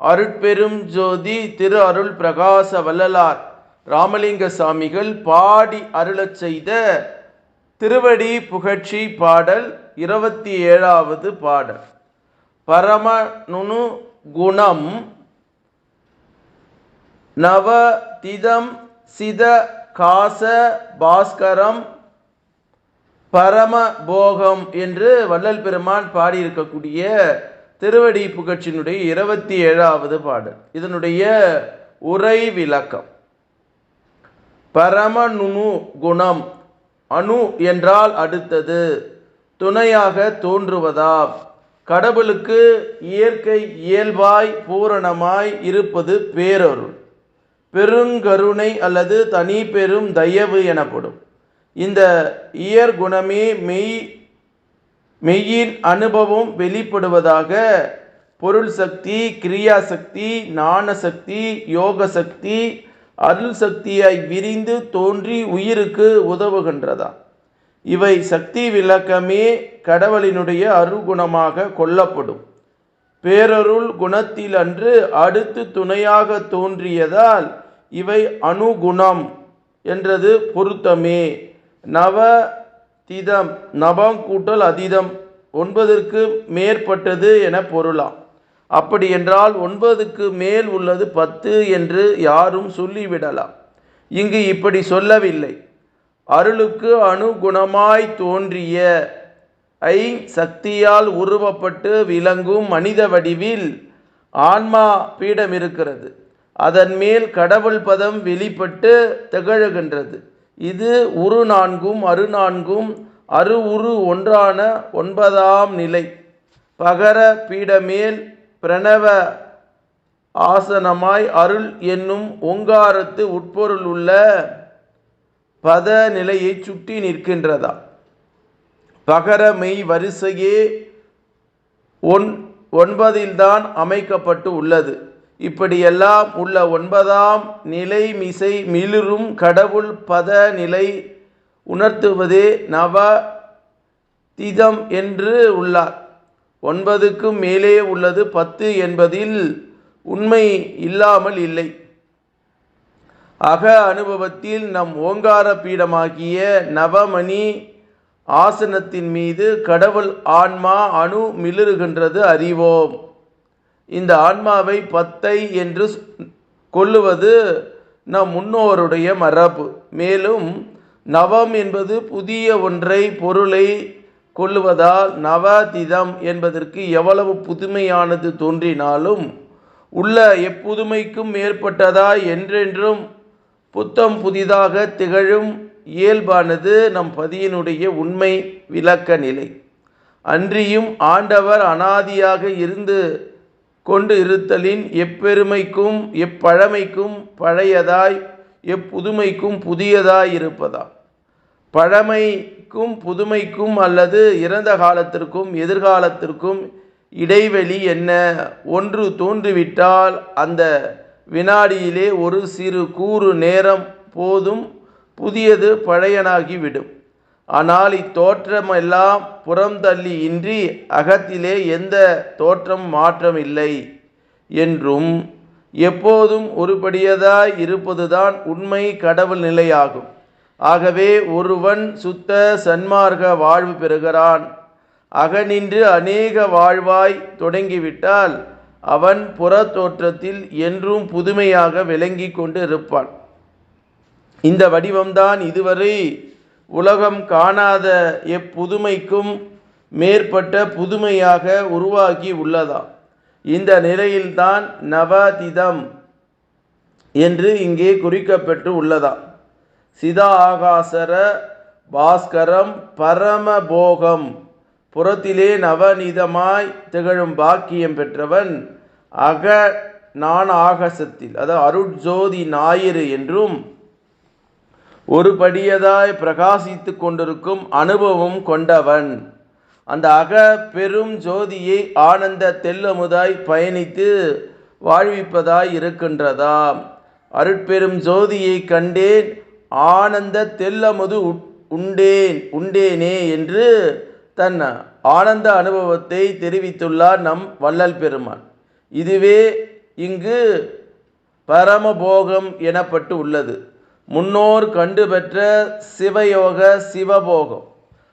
அருட்பெரும் ஜோதி திரு அருள் பிரகாச வள்ளலார். ராமலிங்க சாமிகள் பாடி அருளச் செய்த திருவடி புகழ்ச்சி பாடல் இருபத்தி ஏழாவது பாடல். பரமனுனு குணம் நவதிதம் சித காச பாஸ்கரம் பரமபோகம் என்று வள்ளல் பெருமான் பாடியிருக்கக்கூடிய திருவடி புகழ்ச்சியினுடைய இருபத்தி ஏழாவது பாடல். இதனுடைய உரை விளக்கம். பரமனுனு குணம் அணு என்றால் அடுத்தது துணையாக தோன்றுவதாம். கடவுளுக்கு இயற்கை இயல்பாய் பூரணமாய் இருப்பது பேரருள். பெருங்கருணை அல்லது தனி பெரும் தயவு எனப்படும். இந்த இயற்குணமே மெய் மெய்யின் அனுபவம் வெளிப்படுவதாக பொருள் சக்தி கிரியா சக்தி ஞான சக்தி யோக சக்தி அருள் சக்தியாய் விரிந்து தோன்றி உயிருக்கு உதவுகின்றதா? இவை சக்தி விளக்கமே கடவுளினுடைய அருகுணமாக கொள்ளப்படும். பேரருள் குணத்தில் அன்று அடுத்து துணையாக தோன்றியதால் இவை அணுகுணம் என்றது பொருத்தமே. நவ திதம் நவம் கூட்டல் அதீதம். ஒன்பதற்கு மேற்பட்டது என பொருளாம். அப்படி என்றால் ஒன்பதுக்கு மேல் உள்ளது பத்து என்று யாரும் சொல்லிவிடலாம். இங்கு இப்படி சொல்லவில்லை. அருளுக்கு அணுகுணமாய் தோன்றிய ஐ சக்தியால் உருவப்பட்டு விளங்கும் மனித வடிவில் ஆன்மா பீடம் இருக்கிறது அதன் மேல் கடவுள் பதம் வெளிப்பட்டு திகழுகின்றது. இது உரு நான்கும் அரு நான்கும் அரு உரு ஒன்றான ஒன்பதாம் நிலை. பகர பீடமேல் பிரணவ ஆசனமாய் அருள் என்னும் ஓங்காரத்து உட்பொருள் உள்ள பத நிலையை சுட்டி நிற்கின்றதா? பகர மெய் வரிசையே ஒன் ஒன்பதில்தான் அமைக்கப்பட்டு உள்ளது. இப்படியெல்லாம் உள்ள ஒன்பதாம் நிலை மிசை மிளிரும் கடவுள் பத நிலை உணர்த்துவதே நவ திதம் என்று உள்ளார். ஒன்பதுக்கும் மேலே உள்ளது பத்து என்பதில் உண்மை இல்லாமல் இல்லை. அக அனுபவத்தில் நம் ஓங்கார பீடமாகிய நவமணி ஆசனத்தின் மீது கடவுள் ஆன்மா அணு மிளிருகின்றது அறிவோம். இந்த ஆன்மாவை பத்தை என்று கொள்ளுவது நம் முன்னோருடைய மரபு. மேலும் நவம் என்பது புதிய ஒன்றை பொருளை கொள்ளுவதால் நவதிதம் என்பதற்கு எவ்வளவு புதுமையானது தோன்றினாலும் உள்ள எப்புதுமைக்கும் மேற்பட்டதாய் என்றென்றும் புத்தம் புதிதாக திகழும் இயல்பானது நம் பதியினுடைய உண்மை விளக்க நிலை. அன்றியும் ஆண்டவர் அனாதியாக இருந்து கொண்டு இருத்தலின் எப்பெருமைக்கும் எப்பழமைக்கும் பழையதாய் எப்புதுமைக்கும் புதியதாய் இருப்பதா பழமைக்கும் புதுமைக்கும் அல்லது இறந்த காலத்திற்கும் எதிர்காலத்திற்கும் இடைவெளி என்ன? ஒன்று தோன்றிவிட்டால் அந்த வினாடியிலே ஒரு சிறு கூறு நேரம் போதும் புதியது பழையனாகிவிடும். ஆனால் இத்தோற்றமெல்லாம் புறம் தள்ளி இன்றி அகத்திலே எந்த தோற்றம் மாற்றம் இல்லை என்றும் எப்போதும் ஒருபடியதாய் இருப்பதுதான் உண்மை கடவுள் நிலையாகும். ஆகவே ஒருவன் சுத்த சன்மார்க்க வாழ்வு பெறுகிறான். அகநின்று அநேக வாழ்வாய் தொடங்கிவிட்டால் அவன் புற தோற்றத்தில் என்றும் புதுமையாக விளங்கி கொண்டு இருப்பான் இந்த வடிவம்தான் இதுவரை உலகம் காணாத எப்புதுமைக்கும் மேற்பட்ட புதுமையாக உருவாகி உள்ளதா? இந்த நிலையில்தான் நவதிதம் என்று இங்கே குறிக்கப்பட்டு உள்ளதா? சிதாகாசர பாஸ்கரம் பரமபோகம். புறத்திலே நவநீதமாய் திகழும் பாக்கியம் பெற்றவன் அக நான் ஆகாசத்தில் அதாவது அருட்ஜோதி ஞாயிறு என்றும் ஒரு படியதாய் பிரகாசித்து கொண்டிருக்கும் அனுபவம் கொண்டவன். அந்த அக பெரும் ஜோதியை ஆனந்த தெல்லமுதாய் பயணித்து வாழ்விப்பதாய் இருக்கின்றதாம். அருட்பெரும் ஜோதியை கண்டேன் ஆனந்த தெல்லமுது உட்- உண்டேன் உண்டேனே என்று தன் ஆனந்த அனுபவத்தை தெரிவித்துள்ளார் நம் வள்ளல் பெருமான். இதுவே இங்கு பரமபோகம் எனப்பட்டு உள்ளது. முன்னோர் கண்டுபெற்ற சிவயோக சிவபோகம்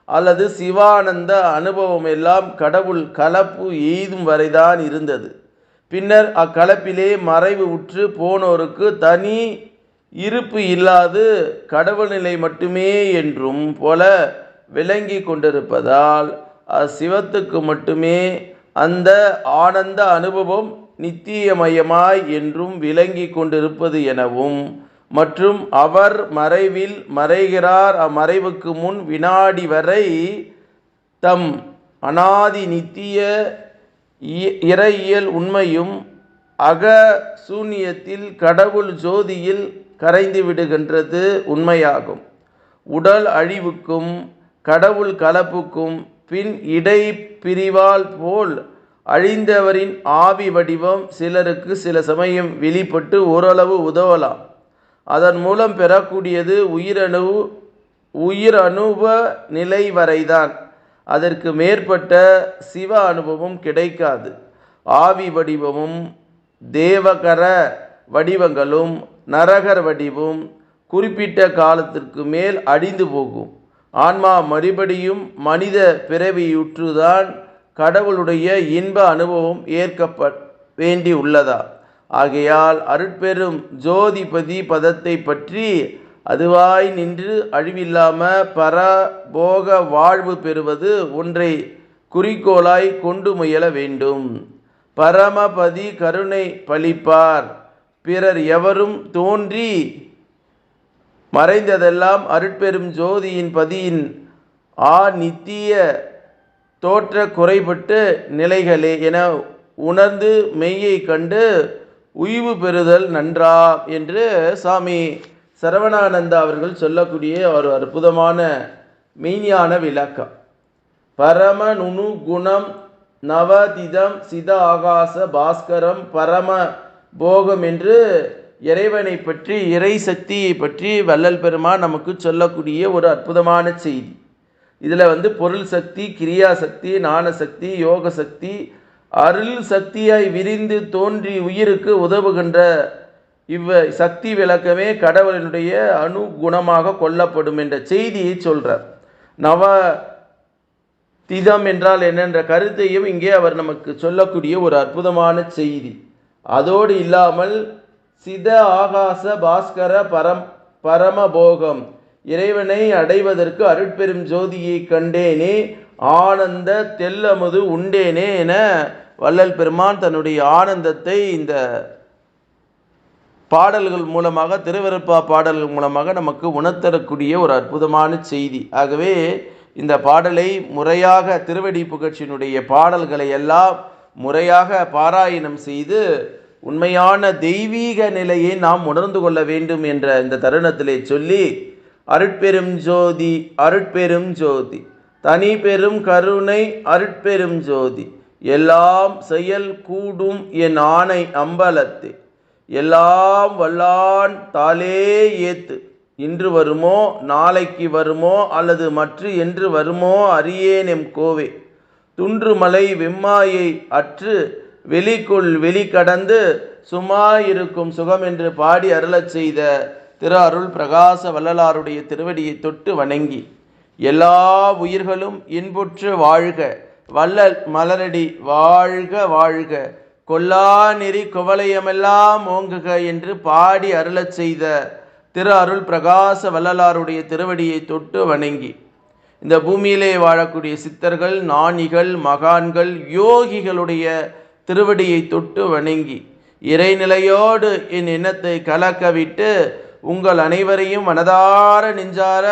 அல்லது சிவானந்த அனுபவம் எல்லாம் கடவுள் கலப்பு எய்தும் வரைதான் இருந்தது. பின்னர் அக்கலப்பிலே மறைவு உற்று போனோருக்கு தனி இருப்பு இல்லாது கடவுள் நிலை மட்டுமே என்றும் போல விளங்கி கொண்டிருப்பதால் அச்சிவத்துக்கு மட்டுமே அந்த ஆனந்த அனுபவம் நித்தியமயமாய் என்றும் விளங்கி கொண்டிருப்பது எனவும் மற்றும் அவர் மறைவில் மறைகிறார் அம்மறைவுக்கு முன் வினாடி வரை தம் அனாதி நித்திய இ- இறையியல் உண்மையும் அக சூன்யத்தில் கடவுள் ஜோதியில் கரைந்து விடுகின்றது உண்மையாகும். உடல் அழிவுக்கும் கடவுள் கலப்புக்கும் பின் இடை பிரிவால் போல் அழிந்தவரின் ஆவி வடிவம் சிலருக்கு சில சமயம் வெளிப்பட்டு ஓரளவு உதவலாம். அதன் மூலம் பெறக்கூடியது உயிரணு உயிரணுவ நிலை வரைதான். அதற்கு மேற்பட்ட சிவ அனுபவம் கிடைக்காது. ஆவி வடிவமும் தேவகர வடிவங்களும் நரகர் வடிவும் குறிப்பிட்ட காலத்திற்கு மேல் அழிந்து போகும். ஆன்மா மறுபடியும் மனித பிறவியுற்றுதான் கடவுளுடைய இன்ப அனுபவம் ஏற்கப்ப வேண்டி உள்ளதா? ஆகையால் அருட்பெரும் ஜோதிபதி பதத்தை பற்றி அதுவாய் நின்று அழிவில்லாம பரபோக வாழ்வு பெறுவது ஒன்றை குறிக்கோளாய் கொண்டு முயல வேண்டும். பரமபதி கருணை பலிப்பார் பிறர் எவரும் தோன்றி மறைந்ததெல்லாம் அருட்பெரும் ஜோதியின் பதியின் ஆ நித்திய தோற்ற குறைபட்டு நிலைகளே என உணர்ந்து மெய்யை கண்டு உய்வு பெறுதல் நன்றா என்று சாமி சரவணானந்தா அவர்கள் சொல்லக்கூடிய ஒரு அற்புதமான மெய்ஞான விளக்கம். பரம நுணு குணம் நவதிதம் சித ஆகாச பாஸ்கரம் பரம போகம் என்று இறைவனை பற்றி இறை சக்தியை பற்றி வள்ளல் பெருமான் நமக்கு சொல்லக்கூடிய ஒரு அற்புதமான செய்தி. இதில் வந்து பொருள் சக்தி கிரியா சக்தி ஞான சக்தி யோக சக்தி அருள் சக்தியாய் விரிந்து தோன்றி உயிருக்கு உதவுகின்ற இவ்வ சக்தி விளக்கமே கடவுளினுடைய அணுகுணமாக கொள்ளப்படும் என்ற செய்தியை சொல்கிறார் நவ திதம் என்றால் என்னென்ற கருத்தையும் இங்கே அவர் நமக்கு சொல்லக்கூடிய ஒரு அற்புதமான செய்தி. அதோடு இல்லாமல் சித ஆகாச பாஸ்கர பரம் பரமபோகம். இறைவனை அடைவதற்கு அருட்பெரும் ஜோதியை கண்டேனே ஆனந்த தெல்லமுது உண்டேனே என வள்ளல் பெருமான் தன்னுடைய ஆனந்தத்தை இந்த பாடல்கள் மூலமாக திருவிருப்பா பாடல்கள் மூலமாக நமக்கு உணர்த்தரக்கூடிய ஒரு அற்புதமான செய்தி. ஆகவே இந்த பாடலை முறையாக திருவடி புகழ்ச்சியினுடைய பாடல்களை எல்லாம் முறையாக பாராயணம் செய்து உண்மையான தெய்வீக நிலையை நாம் உணர்ந்து கொள்ள வேண்டும் என்ற இந்த தருணத்திலே சொல்லி அருட்பெரும் ஜோதி அருட்பெரும் ஜோதி தனி பெரும் கருணை அருட்பெரும் ஜோதி எல்லாம் செயல் கூடும் என் ஆணை அம்பலத்து எல்லாம் வல்லான் தாளே ஏத்து இன்று வருமோ நாளைக்கு வருமோ அல்லது மற்று என்று வருமோ அறியேன் எம் கோவே துன்றுமலை வெம்மாயை அற்று வெளிக்குள் வெளி கடந்து சும்மா இருக்கும் சுகம் என்று பாடி அருளச் செய்த திரு அருள் பிரகாச வள்ளலாருடைய திருவடியை தொட்டு வணங்கி எல்லா உயிர்களும் இன்புற்று வாழ்க வள்ளல் மலரடி வாழ்க வாழ்க கொல்லா நெறி குவளையமெல்லாம் ஓங்குக என்று பாடி அருளச் செய்த திரு அருள் பிரகாச வள்ளலாருடைய திருவடியை தொட்டு வணங்கி இந்த பூமியிலே வாழக்கூடிய சித்தர்கள் ஞானிகள் மகான்கள் யோகிகளுடைய திருவடியை தொட்டு வணங்கி இறைநிலையோடு என் எண்ணத்தை கலக்கவிட்டு உங்கள் அனைவரையும் மனதார நெஞ்சார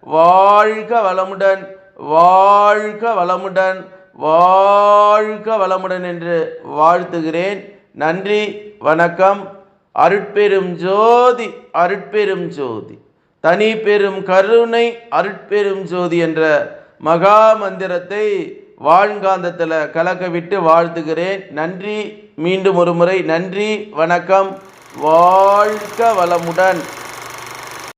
வாழ்க வளமுடன் வாழ்க வளமுடன் வாழ்க வளமுடன் என்று வாழ்த்துகிறேன். நன்றி வணக்கம். அருட்பெரும் ஜோதி அருட்பெரும் ஜோதி. தனி பெரும் கருணை அருட்பெரும் ஜோதி என்ற மகா மந்திரத்தை வாழ்காந்தத்தில் கலக்க விட்டு வாழ்த்துகிறேன். நன்றி. மீண்டும் ஒரு முறை நன்றி. வணக்கம். வாழ்க வளமுடன்.